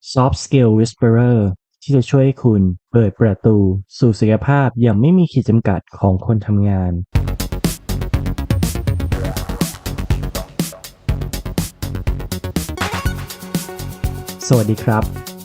Soft Skill Whisperer ที่จะช่วยให้คุณเปิดประตู สู่ศักยภาพอย่างไม่มีขีดจำกัดของคนทำงาน สวัสดีครับ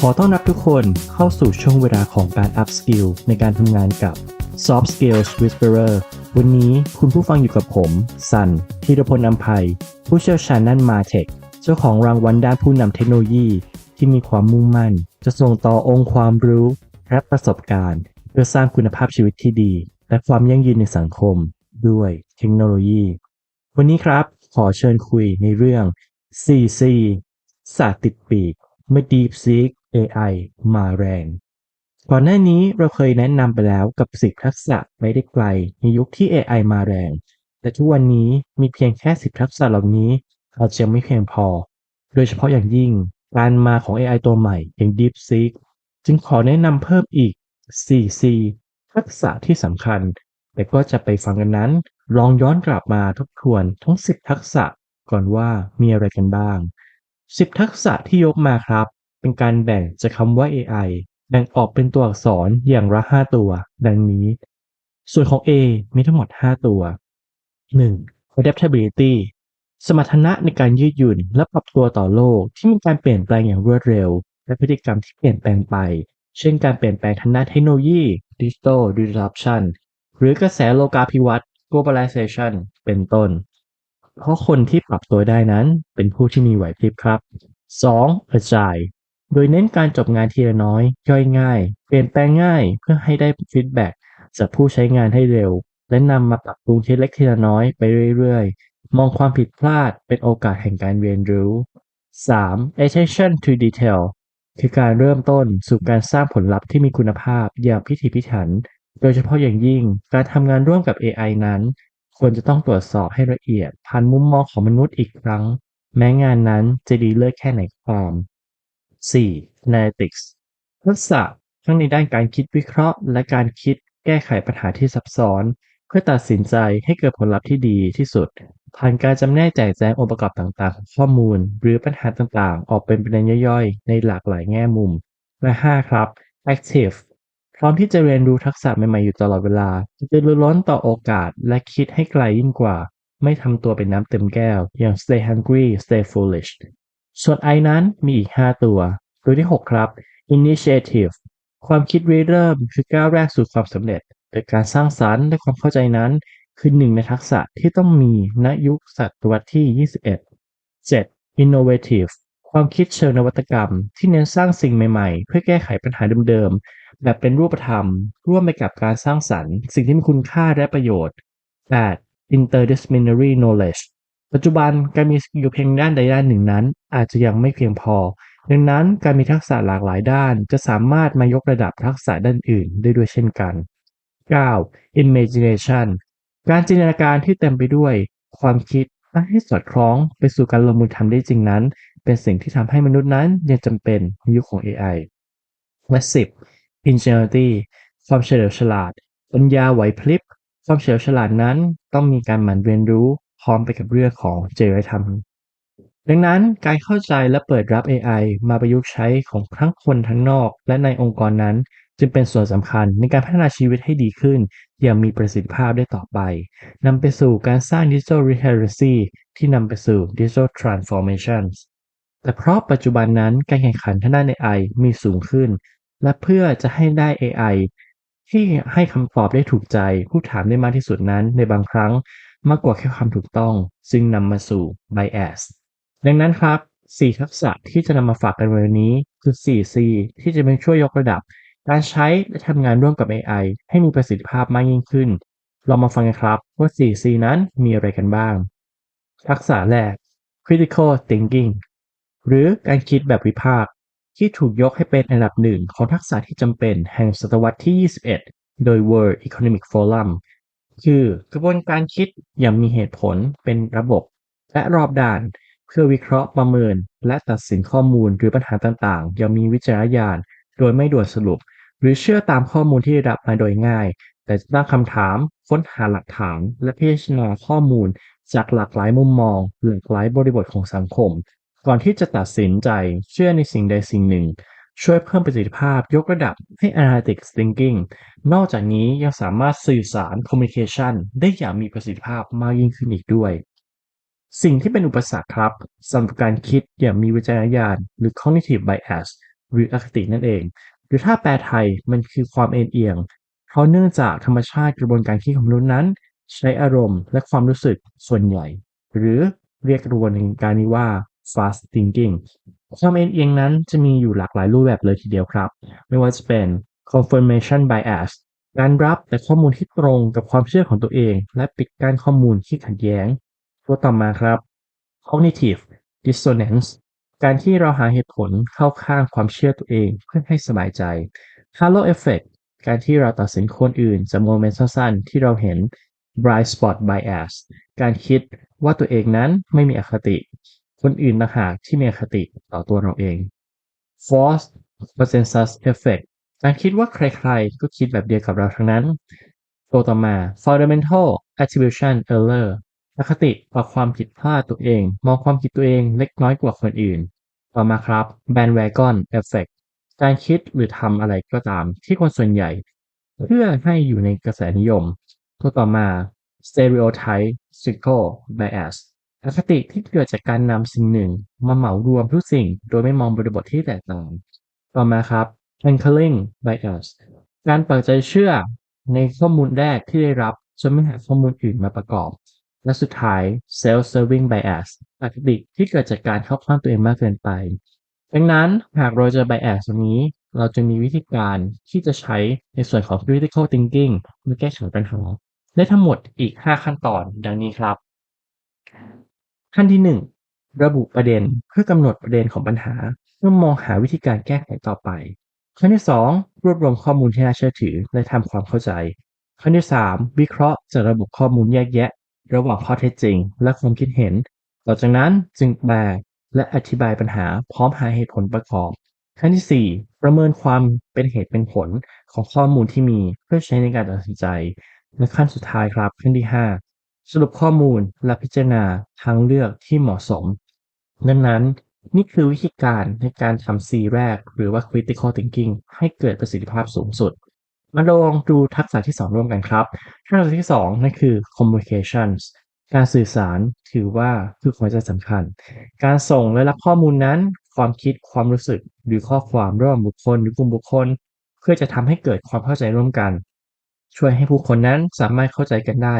ขอต้อนรับทุกคนเข้าสู่ช่วงเวลาของการ Up Skill ในการทำงานกับ Soft Skills Whisperer วันนี้คุณผู้ฟังอยู่กับผม สันธีรพลนำภัย ผู้เชี่ยวชาญด้านมาเทคเจ้าของรางวัลด้านผู้นำเทคโนโลยี ที่มีความมุ่งมั่น จะส่งต่อองค์ความรู้และประสบการณ์ เพื่อสร้างคุณภาพชีวิตที่ดี และความยั่งยืนในสังคม ด้วยเทคโนโลยี วันนี้ครับขอเชิญคุยในเรื่อง 4C ศาสตร์ติดปีก เมื่อ DeepSeek AI มาแรง ก่อนหน้านี้เราเคยแนะนำไปแล้วกับ 10 ทักษะไม่ได้ไกล ในยุคที่ AI มาแรง แต่ทุกวันนี้มีเพียงแค่ 10 ทักษะเหล่านี้อาจจะไม่เพียงพอ โดยเฉพาะอย่างยิ่ง การมาของ AI ตัวใหม่อย่าง DeepSeek จึงขอแนะนำเพิ่มอีก 4C ทักษะที่สำคัญ แต่ก็จะไปฟังกันนั้น ลองย้อนกลับมาทบทวนทั้ง 10 ทักษะก่อนว่ามีอะไรกันบ้าง 10 ทักษะที่ยกมาครับ เป็นการแบ่งจากคำว่า AI แบ่งออกเป็นตัวอักษรอย่างละ 5 ตัว ดังนี้ ส่วนของ A มีทั้งหมด 5 ตัว 1. adaptability สมรรถนะในการยืดหยุ่นและปรับตัวต่อโลกที่มีการเปลี่ยนแปลงอย่างรวดเร็ว และพฤติกรรมที่เปลี่ยนแปลงไป เช่นการเปลี่ยนแปลงทางด้านเทคโนโลยี digital disruption หรือกระแสโลกาภิวัตน์ globalization เป็นต้น เพราะคนที่ปรับตัวได้นั้นเป็นผู้ที่มีไหวพริบครับ 2. Agile โดยเน้นการจบงานทีละน้อย ย่อยง่าย เปลี่ยนแปลงง่ายเพื่อให้ได้ฟีดแบ็กจากผู้ใช้งานให้เร็ว และนำมาปรับปรุงทีเล็กทีละน้อยไปเรื่อย มองความผิดพลาดเป็นโอกาสแห่งการเรียนรู้ 3. Attention to detail คือการเริ่มต้นสู่การสร้างผลลัพธ์ที่มีคุณภาพอย่างพิถีพิถัน โดยเฉพาะอย่างยิ่งการทำงานร่วมกับ AI นั้น ควรจะต้องตรวจสอบให้ละเอียดผ่านมุมมองของมนุษย์อีกครั้ง แม้งานนั้นจะดีเลิศแค่ไหนก็ตาม 4. Analytics ทักษะทั้งในด้านการคิดวิเคราะห์ และการคิดแก้ไขปัญหาที่ซับซ้อน เพื่อตัดสินใจให้เกิดผลลัพธ์ที่ดีที่สุด ผ่านการจำแนกแจกแจงองค์ประกอบต่างๆ ของข้อมูล หรือปัญหาต่างๆ ออกเป็นประเด็นย่อยๆ ในหลากหลายแง่มุม และ 5 ครับ Active พร้อมที่จะเรียนรู้ทักษะใหม่ๆอยู่ตลอดเวลา จะรู้ล้นต่อโอกาสและคิดให้ไกลยิ่งกว่า ไม่ทำตัวเป็นน้ำเต็มแก้ว อย่าง stay hungry stay foolish ส่วน I นั้นมีอีก 5 ตัว ตัวที่ 6 ครับ initiative ความคิดริเริ่มคือก้าวแรกสู่ความสำเร็จแต่การสร้างสรรค์และความเข้าใจนั้น คือหนึ่งในทักษะที่ต้องมีณยุคศตวรรษที่ 21 7. innovative ความคิดเชิงนวัตกรรม ที่เน้นสร้างสิ่งใหม่ๆ เพื่อแก้ไขปัญหาเดิมๆ แบบเป็นรูปธรรม ร่วมไปกับการสร้างสรรค์ สิ่งที่มีคุณค่าและประโยชน์ 8. interdisciplinary knowledge ปัจจุบันการมีสกิลเพียงด้านใดด้านหนึ่งนั้น อาจจะยังไม่เพียงพอ ดังนั้นการมีทักษะหลากหลายด้าน จะสามารถมายกระดับทักษะด้านอื่นได้ด้วยเช่นกัน 9. imagination การจินตนาการที่เต็มไปด้วย ความคิดและให้สอดคล้องไปสู่การลงมือทำได้จริงนั้น เป็นสิ่งที่ทำให้มนุษย์นั้นยังจำเป็นในยุคของ AI และ 10. ingenuity ความเฉลียวฉลาด ปัญญาไหวพริบ ความเฉลียวฉลาดนั้นต้องมีการหมั่นเรียนรู้พร้อมไปกับเรื่องของจริยธรรม ดังนั้นการเข้าใจและเปิดรับ AI มาประยุกต์ใช้ของทั้งคนทั้งนอก และในองค์กรนั้น จึงเป็นส่วนสำคัญในการพัฒนาชีวิตให้ดีขึ้น อย่างมีประสิทธิภาพได้ต่อไปนำไปสู่การสร้าง digital literacy ที่นำไปสู่ digital transformations แต่เพราะปัจจุบันนั้นการแข่งขันทางด้าน AI มีสูงขึ้น และเพื่อจะให้ได้ AI ที่ให้คำตอบได้ถูกใจ ผู้ถามได้มากที่สุดนั้นในบางครั้งมากกว่าแค่ความถูกต้อง ซึ่งนำมาสู่ bias ดังนั้นครับ 4 ทักษะที่จะนำมาฝากกันวันนี้คือ 4C ที่จะเป็นช่วยยกระดับ การใช้และทำงานร่วมกับ AI ให้มีประสิทธิภาพมากยิ่งขึ้น เรามาฟังกันครับว่า 4C นั้นมีอะไรกันบ้าง ทักษะแรก critical thinking หรือการคิดแบบวิพากษ์ที่ถูกยกให้เป็นอันดับหนึ่งของทักษะที่จำเป็นแห่งศตวรรษที่ 21 โดย World Economic Forum คือกระบวนการคิดอย่างมีเหตุผลเป็นระบบ และรอบด้าน เพื่อวิเคราะห์ประเมิน และตัดสินข้อมูลหรือปัญหาต่างๆ อย่างมีวิจารณญาณ โดยไม่ด่วนสรุป หรือเชื่อตามข้อมูลที่ได้รับมาโดยง่าย แต่จะตั้งคำถาม ค้นหาหลักฐาน และพิจารณาข้อมูล จากหลากหลายมุมมองหลากหลายบริบทของสังคม ก่อนที่จะตัดสินใจเชื่อในสิ่งใดสิ่งหนึ่ง ช่วยเพิ่มประสิทธิภาพยกระดับให้ analytic thinking นอกจากนี้ยังสามารถสื่อสาร communication ได้อย่างมีประสิทธิภาพมากยิ่งขึ้นอีกด้วยสิ่งที่เป็นอุปสรรคครับสำหรับการคิดอย่างมีวิจารณญาณหรือ cognitive bias หรืออคตินั่นเอง หรือถ้าแปลไทยมันคือความเอ็นเอียง เพราะเนื่องจากธรรมชาติกระบวนการคิดของมนุษย์นั้น ใช้อารมณ์และความรู้สึกส่วนใหญ่ หรือเรียกกระบวนการนี้ว่า fast thinking ความเอ็นเอียงนั้นจะมีอยู่หลากหลายรูปแบบเลยทีเดียวครับ ไม่ว่าจะเป็น confirmation bias การรับแต่ข้อมูลที่ตรงกับความเชื่อของตัวเอง และปิดกั้นข้อมูลที่ขัดแย้ง ตัวต่อมาครับ cognitive dissonance การที่เราหาเหตุผลเข้าข้างความเชื่อตัวเองเพื่อให้สบายใจ halo effect การที่เราตัดสินคนอื่นจากโมเมนต์สั้นๆ ที่เราเห็น blind spot bias การคิดว่าตัวเองนั้นไม่มีอคติ คนอื่นต่างหากที่มีอคติต่อตัวเราเอง false consensus effect การคิดว่าใครๆ ก็คิดแบบเดียวกับเราทั้งนั้น ตัวต่อมา fundamental attribution error อคติต่อความผิดพลาดตัวเอง มองความผิดตัวเองเล็กน้อยกว่าคนอื่น ต่อมาครับ bandwagon effect การคิดหรือทำอะไรก็ตาม ที่คนส่วนใหญ่ เพื่อให้อยู่ในกระแสนิยม ตัวต่อมา stereotype psycho bias อคติที่เกิดจากการนำสิ่งหนึ่ง มาเหมารวมทุกสิ่ง โดยไม่มองบริบทที่แตกต่าง ต่อมาครับ anchoring bias การปิดใจเชื่อในข้อมูลแรกที่ได้รับจนไม่หาข้อมูลอื่นมาประกอบ และสุดท้าย self-serving bias อคติที่เกิดจากการเข้าข้างตัวเองมากเกินไป ดังนั้นหากเราเจอ bias ตรงนี้ เราจะมีวิธีการที่จะใช้ในส่วนของ critical thinking เพื่อแก้ไขปัญหาได้ทั้งหมดอีก 5 ขั้นตอนดังนี้ครับ ขั้นที่ 1 ระบุประเด็นเพื่อกำหนดประเด็นของปัญหาเพื่อมองหาวิธีการแก้ไขต่อไป ขั้นที่ 2 รวบรวมข้อมูลที่น่าเชื่อถือและทำความเข้าใจ ขั้นที่ 3 วิเคราะห์จากระบบข้อมูลแยกแยะ ระหว่างข้อเท็จจริง และความคิดเห็น ต่อจากนั้นจึงแปลและอธิบายปัญหาพร้อมหาเหตุผลประกอบ ขั้นที่ 4 ประเมินความเป็นเหตุเป็นผลของข้อมูลที่มีเพื่อใช้ในการตัดสินใจ และขั้นสุดท้ายครับขั้นที่ 5 สรุปข้อมูลและพิจารณาทางเลือกที่เหมาะสม ดังนั้นนี่คือวิธีการในการทำ C แรก หรือว่า critical thinking ให้เกิดประสิทธิภาพสูงสุด มาลองดูทักษะที่ 2 ร่วมกันครับทักษะที่ 2 นั่นคือ communications การสื่อสารถือว่าคือหัวใจสำคัญ การส่งและรับข้อมูลนั้น ความคิดความรู้สึกหรือข้อความระหว่างบุคคลหรือกลุ่มบุคคล เพื่อจะทำให้เกิดความเข้าใจร่วมกัน ช่วยให้ผู้คนนั้นสามารถเข้าใจกันได้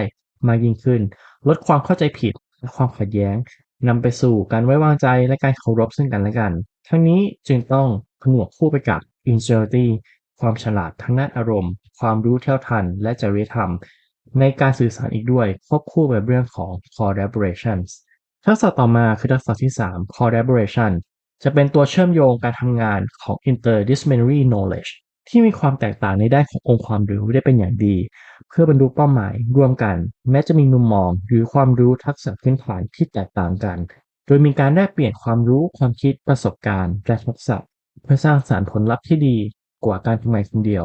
มากยิ่งขึ้น ลดความเข้าใจผิดและความขัดแย้งนำไปสู่การไว้วางใจและการเคารพซึ่งกันและกัน ทั้งนี้จึงต้องผนวกคู่ไปกับ ingenuity ความฉลาดทั้งด้านอารมณ์ ความรู้เท่าทัน และจริยธรรม ในการสื่อสารอีกด้วยควบคู่กับเรื่องของ collaborations ทักษะต่อมาคือทักษะที่ 3 collaboration จะเป็นตัวเชื่อมโยงการทำงานของ interdisciplinary knowledge ที่มีความแตกต่างในด้านขององค์ความรู้ได้เป็นอย่างดี เพื่อบรรลุเป้าหมายร่วมกัน แม้จะมีมุมมองหรือความรู้ทักษะพื้นฐานที่แตกต่างกัน โดยมีการแลกเปลี่ยนความรู้ความคิดประสบการณ์ และทักษะ เพื่อสร้างสารรค์ผลลัพธ์ที่ดี กว่าการทำงานคนเดียว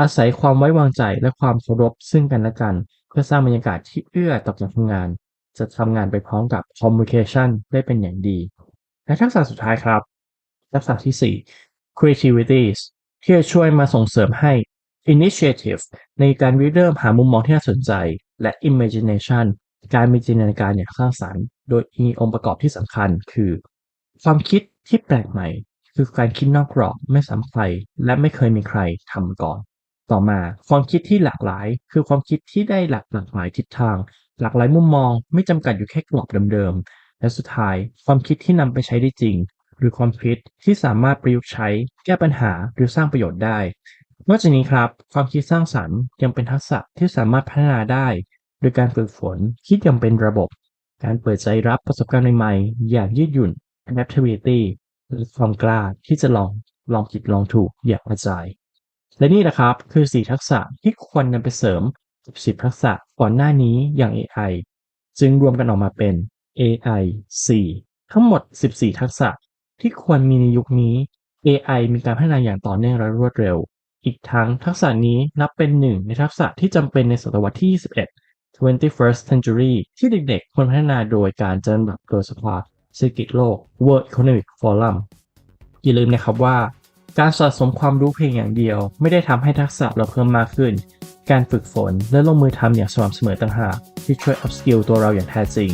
อาศัยความไว้วางใจและความเคารพซึ่งกันและกัน เพื่อสร้างบรรยากาศที่เอื้อต่อการทำงาน จะทำงานไปพร้อมกับ communication ได้เป็นอย่างดี และทักษะสุดท้ายครับ ทักษะที่ 4 creativities ที่จะช่วยมาส่งเสริมให้ initiative ในการริเริ่มหามุมมองที่น่าสนใจ และ imagination การมีจินตนาการอย่างสร้างสรรค์ โดยมีองค์ประกอบที่สำคัญคือ ความคิดที่แปลกใหม่ คือการคิดนอกกรอบไม่ซ้ำใครและไม่เคยมีใครทำมาก่อน ต่อมาความคิดที่หลากหลาย คือความคิดที่ได้หลากหลากหลายทิศทาง หลากหลายมุมมองไม่จำกัดอยู่แค่กรอบเดิมๆและสุดท้ายความคิดที่นำไปใช้ได้จริง หรือความคิดที่สามารถประยุกต์ใช้ แก้ปัญหาหรือสร้างประโยชน์ได้ นอกจากนี้ครับ ความคิดสร้างสรรค์ยังเป็นทักษะที่สามารถพัฒนาได้ โดยการฝึกฝนคิดอย่างเป็นระบบ การเปิดใจรับประสบการณ์ใหม่ๆอย่างยืดหยุ่น adaptability ความกล้าที่จะลองลองผิดลองถูกอย่างกระจายและนี่นะครับคือ 4 ทักษะที่ควรนำไปเสริมกับ10ทักษะก่อนหน้านี้อย่าง AI จึงรวมกันออกมาเป็น AI 4 ทั้งหมด 14 ทักษะที่ควรมีในยุคนี้ AI มีการพัฒนาอย่างต่อเนื่องและรวดเร็ว อีกทั้งทักษะนี้นับเป็นหนึ่งในทักษะที่จำเป็นในศตวรรษที่ 21 21st century ที่เด็กๆควรพัฒนาโดยการเจริญแบบโดยเฉพา เศรษฐกิจโลก World Economic Forum อย่าลืมนะครับว่า การสะสมความรู้เพียงอย่างเดียว ไม่ได้ทำให้ทักษะเราเพิ่มมากขึ้น การฝึกฝนและลงมือทำอย่างสม่ำเสมอต่างหากที่ช่วย upskill ตัวเราอย่างแท้จริง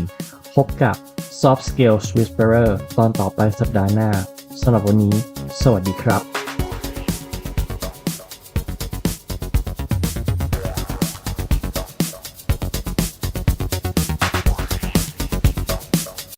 พบกับ Soft Skills Whisperer ตอนต่อไปสัปดาห์หน้าสำหรับวันนี้ สวัสดีครับ